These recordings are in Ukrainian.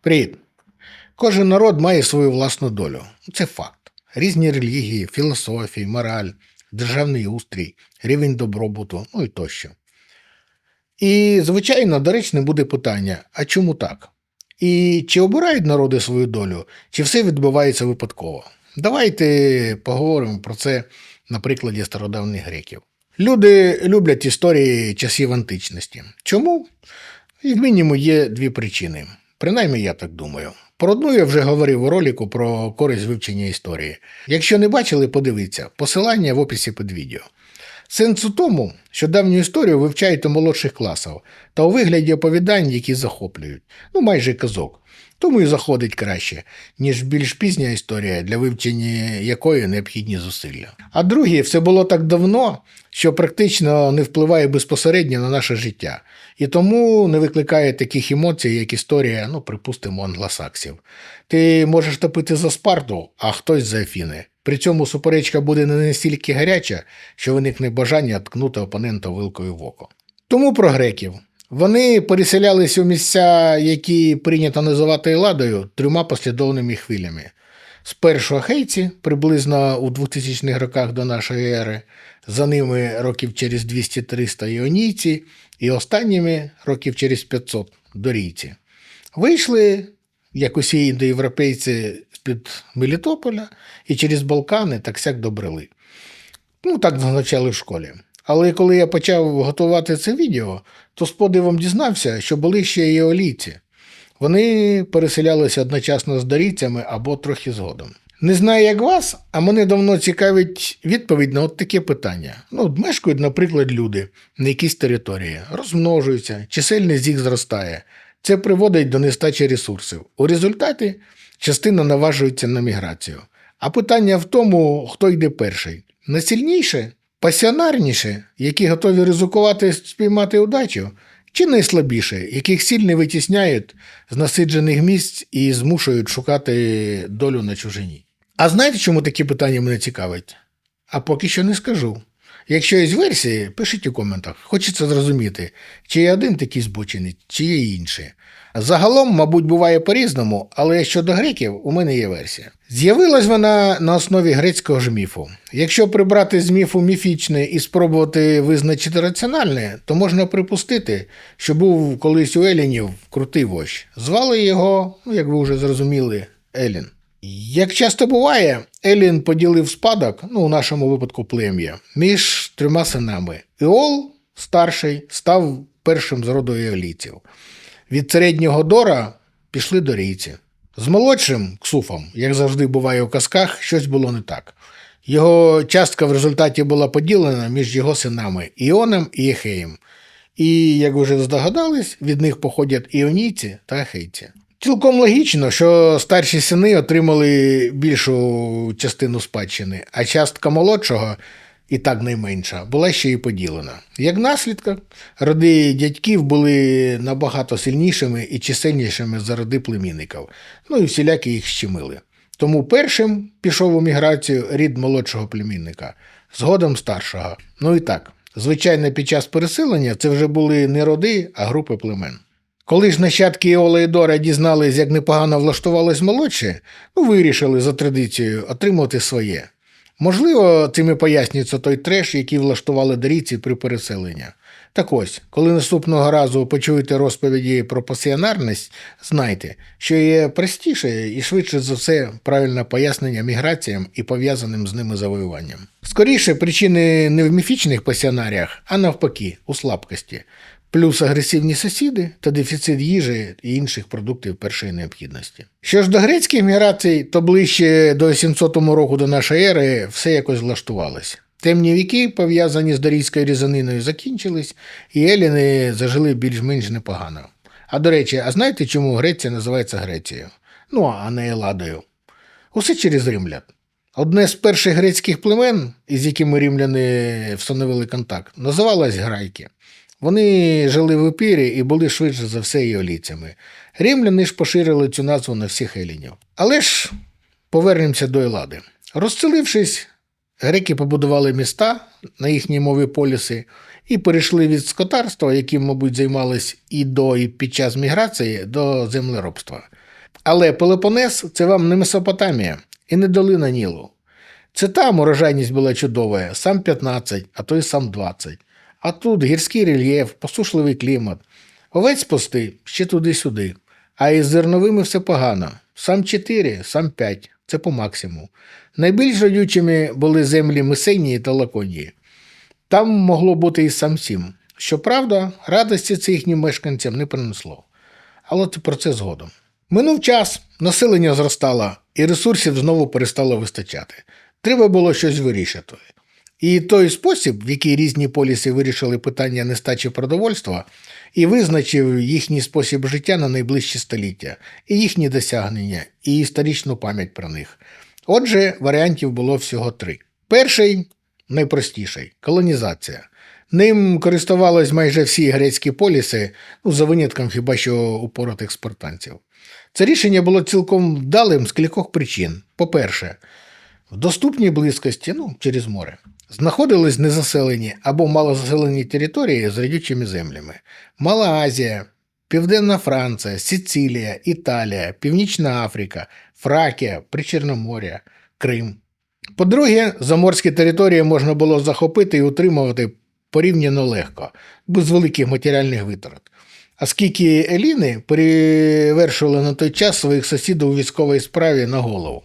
Привіт! Кожен народ має свою власну долю. Це факт. Різні релігії, філософії, мораль, державний устрій, рівень добробуту, ну і тощо. І, звичайно, доречне буде питання: а чому так? І чи обирають народи свою долю, чи все відбувається випадково? Давайте поговоримо про це на прикладі стародавніх греків. Люди люблять історії часів античності. Чому? І мінімум є дві причини. Принаймні, я так думаю. Про одну я вже говорив у роліку про користь вивчення історії. Якщо не бачили, подивіться. Посилання в описі під відео. Сенс у тому, що давню історію вивчають у молодших класах та у вигляді оповідань, які захоплюють, ну майже казок. Тому і заходить краще, ніж більш пізня історія, для вивчення якої необхідні зусилля. А друге, все було так давно, що практично не впливає безпосередньо на наше життя, і тому не викликає таких емоцій, як історія, ну, припустимо, англосаксів. Ти можеш топити за Спарту, а хтось за Афіни. При цьому суперечка буде не настільки гаряча, що виникне бажання ткнути опонента вилкою в око. Тому про греків. Вони переселялись у місця, які прийнято називати Еладою, трьома послідовними хвилями. Спершу ахейці, приблизно у 2000-х роках до нашої ери, за ними років через 200-300 іонійці, і останніми років через 500 дорійці. Вийшли, як усі індоєвропейці, з-під Мелітополя і через Балкани так сяк добрели. Ну, так зазначали в школі. Але коли я почав готувати це відео, то з подивом дізнався, що були ще і олійці. Вони переселялися одночасно з дорійцями або трохи згодом. Не знаю, як вас, а мене давно цікавить відповідь на от таке питання. Ну, мешкають, наприклад, люди на якійсь території, розмножуються, чисельність їх зростає. Це приводить до нестачі ресурсів. У результаті частина наважується на міграцію. А питання в тому, хто йде перший. Найсильніше, пасіонарніше, які готові ризикувати спіймати удачу, чи найслабіше, яких сильно витісняють з насиджених місць і змушують шукати долю на чужині. А знаєте, чому такі питання мене цікавить? А поки що не скажу. Якщо є версії, пишіть у коментах. Хочеться зрозуміти, чи є один такий збочений, чи є інші. Загалом, мабуть, буває по-різному, але щодо греків, у мене є версія. З'явилась вона на основі грецького ж міфу. Якщо прибрати з міфу міфічне і спробувати визначити раціональне, то можна припустити, що був колись у Елінів крутий вождь. Звали його, ну як ви вже зрозуміли, Елін. Як часто буває, Елін поділив спадок, ну у нашому випадку плем'я, між трьома синами. Іол, старший, став першим з роду іолійців. Від середнього Дора пішли до рійці. З молодшим Ксуфом, як завжди буває у казках, щось було не так. Його частка в результаті була поділена між його синами Іоном і Єхеєм. І, як вже здогадались, від них походять іонійці та ахейці. Цілком логічно, що старші сини отримали більшу частину спадщини, а частка молодшого, і так найменша, була ще й поділена. Як наслідок, роди дядьків були набагато сильнішими і чисельнішими за роди племінників, ну і всілякі їх щемили. Тому першим пішов у міграцію рід молодшого племінника, згодом старшого. Ну і так, звичайно, під час переселення це вже були не роди, а групи племен. Коли ж нащадки Іола і Дора дізнались, як непогано влаштувались молодші, ну, вирішили за традицією отримати своє. Можливо, цим і пояснюється той треш, який влаштували доріці при переселенні. Так ось, коли наступного разу почуєте розповіді про пасіонарність, знайте, що є простіше і швидше за все правильне пояснення міграціям і пов'язаним з ними завоюванням. Скоріше, причини не в міфічних пасіонаріях, а навпаки, у слабкості, плюс агресивні сусіди та дефіцит їжі і інших продуктів першої необхідності. Що ж до грецьких міграцій, то ближче до 700 року до нашої ери все якось влаштувалось. Темні віки, пов'язані з дорійською різаниною, закінчились, і еліни зажили більш-менш непогано. А до речі, а знаєте, чому Греція називається Грецією? Ну, а не Еладою. Усе через римлян. Одне з перших грецьких племен, із якими римляни встановили контакт, називалось Грайки. Вони жили в епірі і були швидше за все іолійцями. Римляни ж поширили цю назву на всіх елінів. Але ж повернемося до Елади. Розселившись, греки побудували міста на їхній мові поліси і перейшли від скотарства, яким, мабуть, займались і до, і під час міграції, до землеробства. Але Пелопонес це вам не Месопотамія і не долина Нілу. Це там урожайність була чудова, сам 15, а то й сам 20. А тут гірський рельєф, посушливий клімат. Овець пусти ще туди-сюди. А із зерновими все погано. Сам 4, сам 5. Це по максимуму. Найбільш родючими були землі Месенії та Лаконії. Там могло бути і сам 7. Щоправда, радості це їхнім мешканцям не принесло. Але про це згодом. Минув час, населення зростало, і ресурсів знову перестало вистачати. Треба було щось вирішити. І той спосіб, в який різні поліси вирішили питання нестачі продовольства, і визначив їхній спосіб життя на найближчі століття, і їхні досягнення, і історичну пам'ять про них. Отже, варіантів було всього три. Перший найпростіший колонізація. Ним користувались майже всі грецькі поліси, ну, за винятком хіба що упоротих спартанців. Це рішення було цілком вдалим з кількох причин. По-перше, в доступній близькості, ну, через море, знаходились незаселені або малозаселені території з радючими землями. Мала Азія, Південна Франція, Сицилія, Італія, Північна Африка, Фракія, Причорномор'я, Крим. По-друге, заморські території можна було захопити і утримувати порівняно легко, без великих матеріальних витрат. Оскільки еліни перевершували на той час своїх сусідів у військовій справі на голову.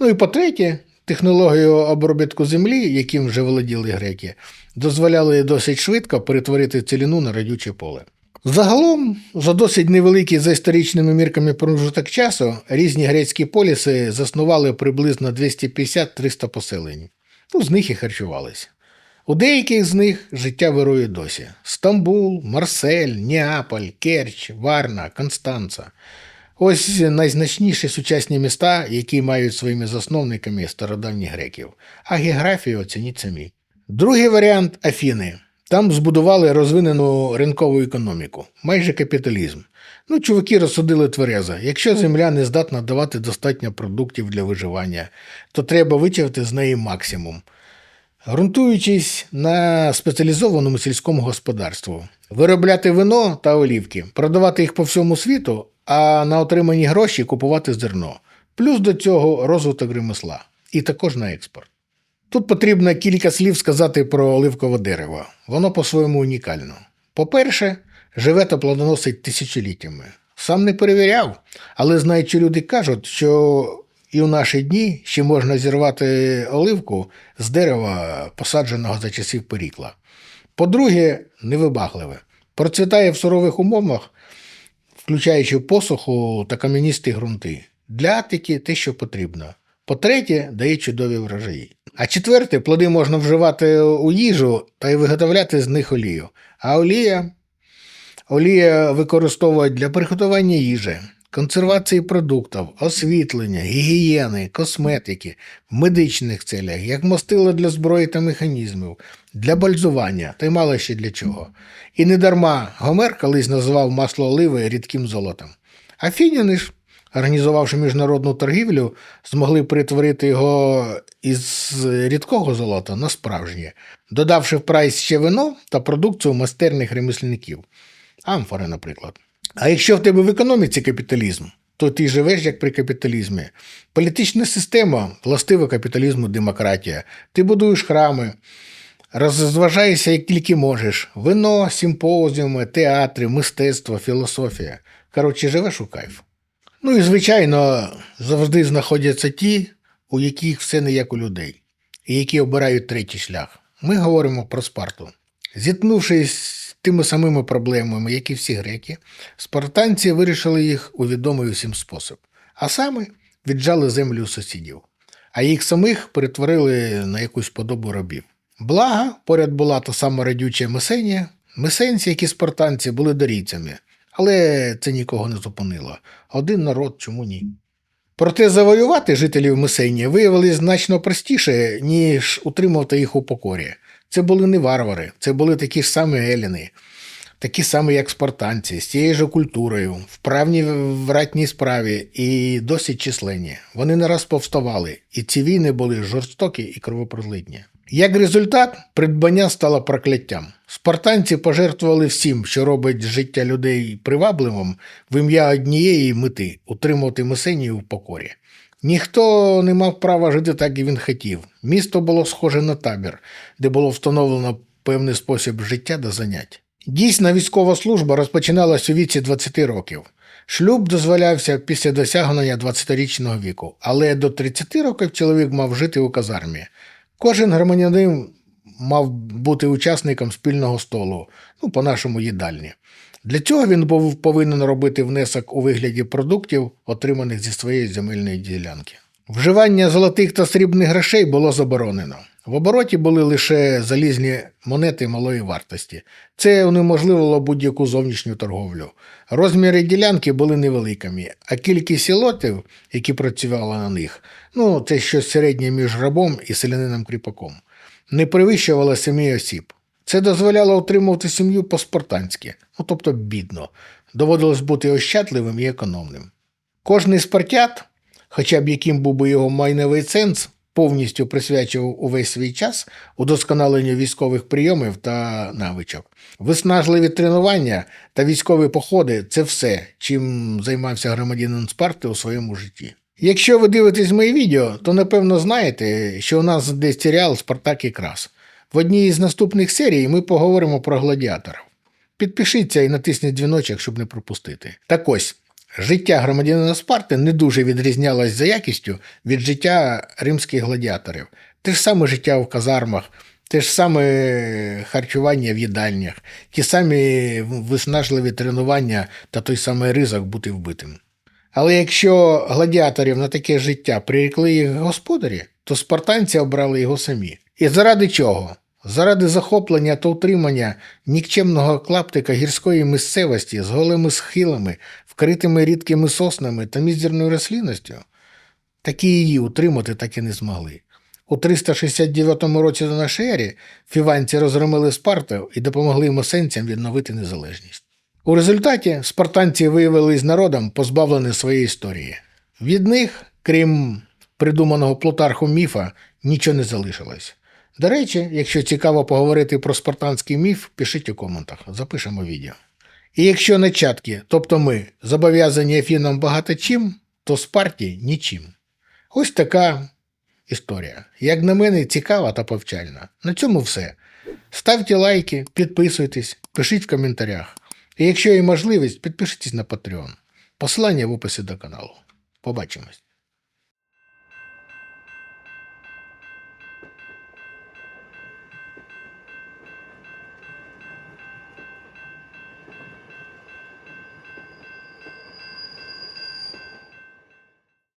Ну і по-третє, технологію обробітку землі, яким вже володіли греки, дозволяли досить швидко перетворити ціліну на радюче поле. Загалом, за досить невеликий за історичними мірками промежуток часу, різні грецькі поліси заснували приблизно 250-300 поселень. Ну, з них і харчувалися. У деяких з них життя вирує досі: Стамбул, Марсель, Неаполь, Керч, Варна, Констанца. Ось найзначніші сучасні міста, які мають своїми засновниками стародавніх греків, а географію оцініть самі. Другий варіант Афіни. Там збудували розвинену ринкову економіку, майже капіталізм. Ну, чуваки розсудили тверезо. Якщо земля не здатна давати достатньо продуктів для виживання, то треба витягти з неї максимум. Ґрунтуючись на спеціалізованому сільському господарству, виробляти вино та олівки, продавати їх по всьому світу, а на отримані гроші купувати зерно. Плюс до цього розвиток ремесла і також на експорт. Тут потрібно кілька слів сказати про оливкове дерево. Воно по-своєму унікально. По-перше, живе та плодоносить тисячоліттями. Сам не перевіряв, але знаючи люди кажуть, що і у наші дні ще можна зірвати оливку з дерева, посадженого за часів Перікла. По-друге, невибагливе. Процвітає в сурових умовах, включаючи посуху та кам'яністі ґрунти. Для Атики те, що потрібно. По-третє, дає чудові врожаї. А четверте, плоди можна вживати у їжу та й виготовляти з них олію. А олія олія використовують для приготування їжі, консервації продуктів, освітлення, гігієни, косметики, в медичних целях, як мастило для зброї та механізмів, для бальзування та й мало ще для чого. І не дарма Гомер колись називав масло оливи рідким золотом. А фіняни ж організувавши міжнародну торгівлю, змогли перетворити його із рідкого золота на справжнє, додавши в прайс ще вино та продукцію майстерних ремісленників. Амфори, наприклад. А якщо в тебе в економіці капіталізм, то ти живеш як при капіталізмі. Політична система, властива капіталізму демократія. Ти будуєш храми, розважаєшся як тільки можеш. Вино, симпозіуми, театри, мистецтво, філософія. Коротше, живеш у кайф. Ну і, звичайно, завжди знаходяться ті, у яких все не як у людей, і які обирають третій шлях. Ми говоримо про Спарту. Зіткнувшись тими самими проблемами, як і всі греки, спартанці вирішили їх у відомий усім спосіб, а саме віджали землю сусідів, а їх самих перетворили на якусь подобу рабів. Блага поряд була та сама радюча Месенія. Месенці, як і спартанці, були дорійцями, але це нікого не зупинило. Один народ чому ні? Проте завоювати жителів Месенії виявилось значно простіше, ніж утримувати їх у покорі. Це були не варвари, це були такі ж самі еліни, такі самі, як спартанці, з тією ж культурою, вправні в ратній справі і досить численні. Вони не раз повставали, і ці війни були жорстокі і кровопролитні. Як результат, придбання стало прокляттям. Спартанці пожертвували всім, що робить життя людей привабливим, в ім'я однієї мети утримувати Месенію в покорі. Ніхто не мав права жити так, як він хотів. Місто було схоже на табір, де було встановлено певний спосіб життя та занять. Дійсна військова служба розпочиналась у віці 20 років. Шлюб дозволявся після досягнення 20-річного віку, але до 30 років чоловік мав жити у казармі. Кожен громадянин мав бути учасником спільного столу, ну, по-нашому їдальні. Для цього він був повинен робити внесок у вигляді продуктів, отриманих зі своєї земельної ділянки. Вживання золотих та срібних грошей було заборонено. В обороті були лише залізні монети малої вартості. Це унеможливило будь-яку зовнішню торговлю. Розміри ділянки були невеликими, а кількість лотів, які працювали на них, ну це щось середнє між рабом і селянином кріпаком, не перевищувало семи осіб. Це дозволяло утримувати сім'ю по-спартанськи, ну тобто бідно. Доводилось бути ощадливим і економним. Кожний спартят, хоча б яким був би його майновий ценз, повністю присвячував увесь свій час удосконаленню військових прийомів та навичок. Виснажливі тренування та військові походи це все, чим займався громадянин Спарти у своєму житті. Якщо ви дивитесь мої відео, то напевно знаєте, що у нас десь серіал Спартак і Крас. В одній із наступних серій ми поговоримо про гладіаторів. Підпишіться і натисніть дзвіночок, щоб не пропустити. Так ось, життя громадянина Спарти не дуже відрізнялось за якістю від життя римських гладіаторів. Те ж саме життя в казармах, те ж саме харчування в їдальнях, ті самі виснажливі тренування та той самий ризик бути вбитим. Але якщо гладіаторів на таке життя прирікли їх господарі, то спартанці обрали його самі. І заради чого? Заради захоплення та утримання нікчемного клаптика гірської місцевості з голими схилами, вкритими рідкими соснами та мізерною рослинністю, такі її утримати так і не змогли. У 369 році до нашої ери фіванці розгромили Спарту і допомогли мосенцям відновити незалежність. У результаті спартанці виявились народом, позбавленим своєї історії. Від них, крім придуманого плутархом міфа, нічого не залишилось. До речі, якщо цікаво поговорити про спартанський міф, пишіть у коментах, запишемо відео. І якщо нащадки, тобто ми, зобов'язані Афінам багато чим, то Спарті нічим. Ось така історія. Як на мене, цікава та повчальна. На цьому все. Ставте лайки, підписуйтесь, пишіть в коментарях. І якщо є можливість, підпишіться на Patreon. Посилання в описі до каналу. Побачимось.